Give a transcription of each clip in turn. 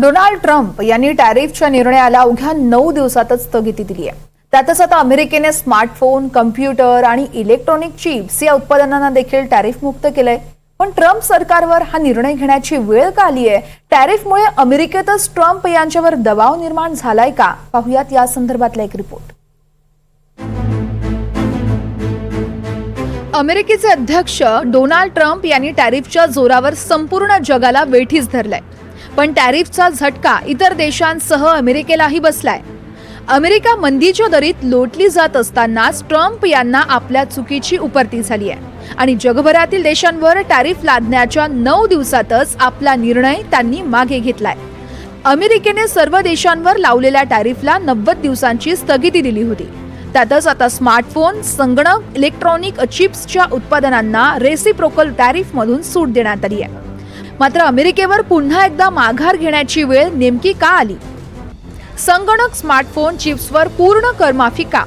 Donald Trump यांनी टॅरिफच्या निर्णयाला अवघ्या नऊ दिवसातच स्थगिती दिली आहे. त्यातच आता अमेरिकेने स्मार्टफोन कम्प्युटर आणि इलेक्ट्रॉनिक चिप्स या उत्पादनांना देखील टॅरिफ मुक्त केलंय. पण ट्रम्प सरकारवर हा निर्णय घेण्याची वेळ का आली आहे टॅरिफमुळे अमेरिकेतच ट्रम्प यांच्यावर दबाव निर्माण झालाय का? पाहुयात या संदर्भातला एक रिपोर्ट. अमेरिकेचे अध्यक्ष डोनाल्ड ट्रम्प यांनी टॅरिफच्या जोरावर संपूर्ण जगाला वेठीस धरलाय. पण टॅरिफचा झटका इतर देशांसह अमेरिकेलाही बसलाय. अमेरिका मंदीच्या दरीत लोटली जात असतानाच ट्रम्प यांना आपल्या चुकीची उपरती झाली आहे. आणि जगभरातील देशांवर टॅरिफ लादण्याच्या नऊ दिवसातच आपला निर्णय त्यांनी मागे घेतलाय. अमेरिकेने सर्व देशांवर लावलेल्या टॅरिफला नव्वद दिवसांची स्थगिती दिली होती. त्यातच आता स्मार्टफोन संगणक इलेक्ट्रॉनिक चिप्सच्या उत्पादनांना रेसिप्रोकल टॅरिफमधून सूट देण्यात आली आहे. मात्र अमेरिकेवर पुन्हा एकदा माघार घेण्याची वेळ नेमकी का आली? संगणक स्मार्टफोन चिप्सवर पूर्ण करमाफी का?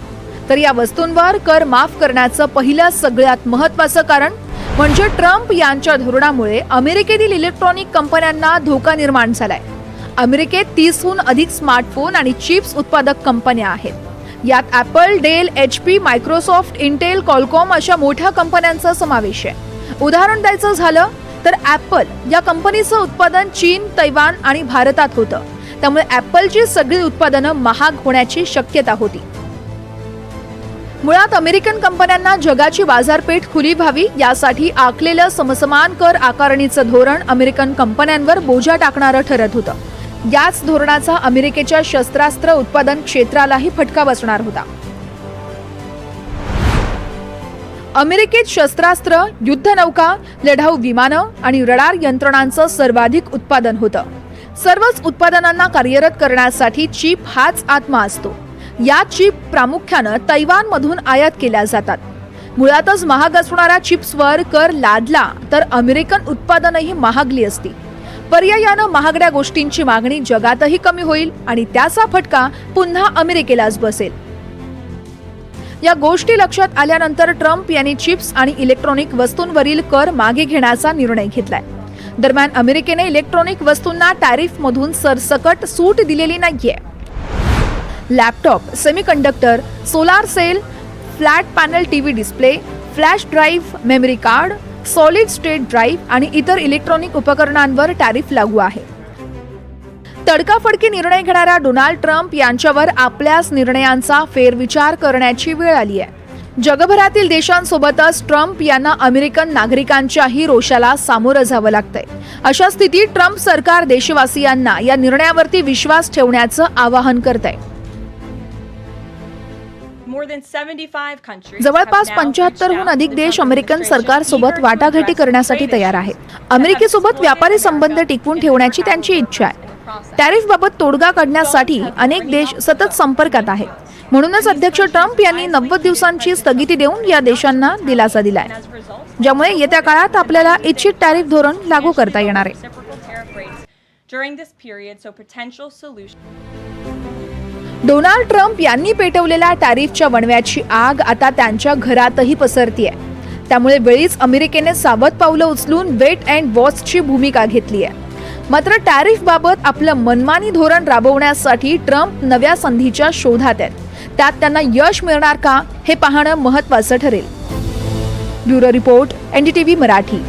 तर या वस्तूंवर कर माफ करण्याचं पहिलं सगळ्यात महत्वाचं कारण म्हणजे ट्रम्प यांच्या धोरणामुळे अमेरिकेतील इलेक्ट्रॉनिक कंपन्यांना धोका निर्माण झालाय. अमेरिकेत तीसहून अधिक स्मार्टफोन आणि चिप्स उत्पादक कंपन्या आहेत. यात Apple Dell H P Microsoft Intel Qualcomm अशा मोठ्या कंपन्यांचा समावेश आहे. उदाहरण द्यायचं झालं तर ॲपल या कंपनीचं उत्पादन चीन तैवान आणि भारतात होतं. त्यामुळे ॲपलची सगळी उत्पादनं महाग होण्याची शक्यता होती. मुळात अमेरिकन कंपन्यांना जगाची बाजारपेठ खुली व्हावी यासाठी आखलेलं समसमान कर आकारणीचं धोरण अमेरिकन कंपन्यांवर बोजा टाकणारं ठरत होतं. याच धोरणाचा अमेरिकेच्या शस्त्रास्त्र उत्पादन क्षेत्रालाही फटका बसणार होता. अमेरिकेत शस्त्रास्त्र युद्धनौका लढाऊ विमानं आणि रडार यंत्रणांचं सर्वाधिक उत्पादन होतं. सर्वच उत्पादनांना कार्यरत करण्यासाठी चीप हाच आत्मा असतो. या चीप प्रामुख्यानं तैवानमधून आयात केल्या जातात. मुळातच महाग असणाऱ्या चिप्सवर कर लादला तर अमेरिकन उत्पादनही महागली असती. पर्यायानं महागड्या गोष्टींची मागणी जगातही कमी होईल आणि त्याचा फटका पुन्हा अमेरिकेलाच बसेल. या गोष्टी लक्षात आल्यानंतर ट्रम्प यांनी चिप्स आणि इलेक्ट्रॉनिक वस्तूंवरील कर मागे घेण्याचा निर्णय घेतलाय. दरम्यान अमेरिकेने इलेक्ट्रॉनिक वस्तूंना टॅरिफमधून सरसकट सूट दिलेली नाहीये. Laptop semiconductor solar cell flat panel TV display flash drive memory card solid state drive आणि इतर इलेक्ट्रॉनिक उपकरणांवर टॅरिफ लागू आहे. तडकाफडकी निर्णय घेणाऱ्या डोनाल्ड ट्रम्प यांच्यावर आपल्याच निर्णयांचा फेरविचार करण्याची वेळ आली आहे. जगभरातील देशांसोबतच ट्रम्प यांना अमेरिकन नागरिकांच्याही रोषाला सामोरं जावं लागतंय. अशा स्थितीत ट्रम्प सरकार देशवासियांना या निर्णयावरती विश्वास ठेवण्याचं आवाहन करत आहे जवळपास पंच्याहत्तरहून अधिक देश अमेरिकन सरकारसोबत वाटाघाटी करण्यासाठी तयार आहेत. अमेरिकेसोबत व्यापारी संबंध टिकवून ठेवण्याची त्यांची इच्छा आहे. टॅरिफ बाबत तोडगा काढण्यासाठी अनेक देश सतत संपर्कात आहेत म्हणूनच अध्यक्ष ट्रम्प यांनी नव्वद दिवसांची स्थगिती देऊन या देशांना दिलासा दिलाय ज्यामुळे येत्या काळात आपल्याला इच्छित टॅरिफ धोरण लागू करता येणार आहे. डोनाल्ड ट्रम्प यांनी पेटवलेल्या टॅरिफच्या वणव्याची आग आता त्यांच्या घरातही पसरतीये. त्यामुळे वेळीच अमेरिकेने सावध पावलं उचलून वेट अँड वॉचची भूमिका घेतली आहे मात्र टॅरिफ बाबत आपलं मनमानी धोरण राबवण्यासाठी ट्रम्प नव्या संधीच्या शोधात आहेत. त्यात त्यांना यश मिळणार का हे पाहणं महत्वाचं ठरेल. Bureau report NDTV Marathi.